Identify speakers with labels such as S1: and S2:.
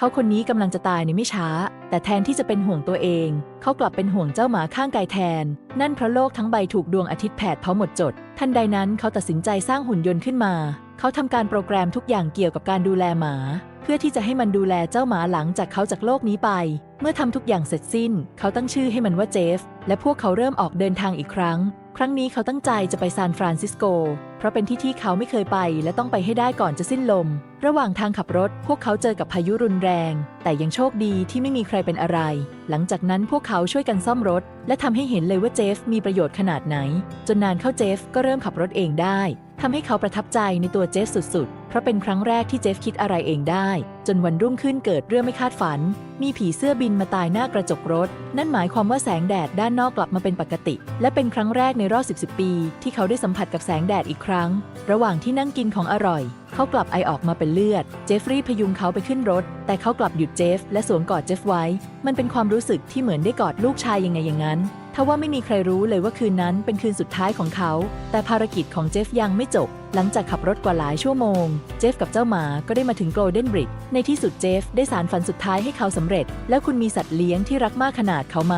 S1: เขาคนนี้กำลังจะตายในไม่ช้า แต่แทนที่จะเป็นห่วงตัวเอง เขากลับเป็นห่วงเจ้าหมาข้างกายแทน นั่นเพราะโลกทั้งใบถูกดวงอาทิตย์แผดเผาหมดจด ทันใดนั้นเขาตัดสินใจสร้างหุ่นยนต์ขึ้นมา เขาทำการโปรแกรมทุกอย่างเกี่ยวกับการดูแลหมา เพื่อที่จะให้มันดูแลเจ้าหมาหลังจากเขาจากโลกนี้ไป เมื่อทำทุกอย่างเสร็จสิ้น เขาตั้งชื่อให้มันว่าเจฟ และพวกเขาเริ่มออกเดินทางอีกครั้ง ครั้งนี้เขาตั้งใจจะไปซานฟรานซิสโก เพราะเป็นที่ที่เขาไม่เคยไปและต้องไปให้ได้ก่อนจะสิ้นลม ระหว่างทางขับรถ พวกเขาเจอกับพายุรุนแรง แต่ยังโชคดีที่ไม่มีใครเป็นอะไร หลังจากนั้นพวกเขาช่วยกันซ่อมรถ และทำให้เห็นเลยว่าเจฟมีประโยชน์ขนาดไหน จนนานเข้าเจฟก็เริ่มขับรถเองได้ทำให้เขาประทับใจในตัวเจฟสุดๆ เพราะเป็นครั้งแรกที่เจฟคิดอะไรเองได้ จนวันรุ่งขึ้นเกิดเรื่องไม่คาดฝัน มีผีเสื้อบินมาตายหน้ากระจกรถ นั่นหมายความว่าแสงแดดด้านนอกกลับมาเป็นปกติ และเป็นครั้งแรกในรอบ10 ปี ที่เขาได้สัมผัสกับแสงแดดอีกครั้ง ระหว่างที่นั่งกินของอร่อย เขากลับไอออกมาเป็นเลือด เจฟฟรีย์พยุงเขาไปขึ้นรถ แต่เขากลับหยุดเจฟและสวมกอดเจฟไว้ มันเป็นความรู้สึกที่เหมือนได้กอดลูกชายยังไงอย่างนั้น ทว่าไม่มีใครรู้เลยว่าคืนนั้นเป็นคืนสุดท้ายของเขา แต่ภารกิจของเจฟยังไม่จบ หลังจากขับรถกว่าหลายชั่วโมง เจฟกับเจ้าหมาก็ได้มาถึงโกลเด้นบริดจ์ในที่สุดเจฟได้สารฝันสุดท้ายให้เขาสำเร็จ แล้วคุณมีสัตว์เลี้ยงที่รักมากขนาดเขาไหม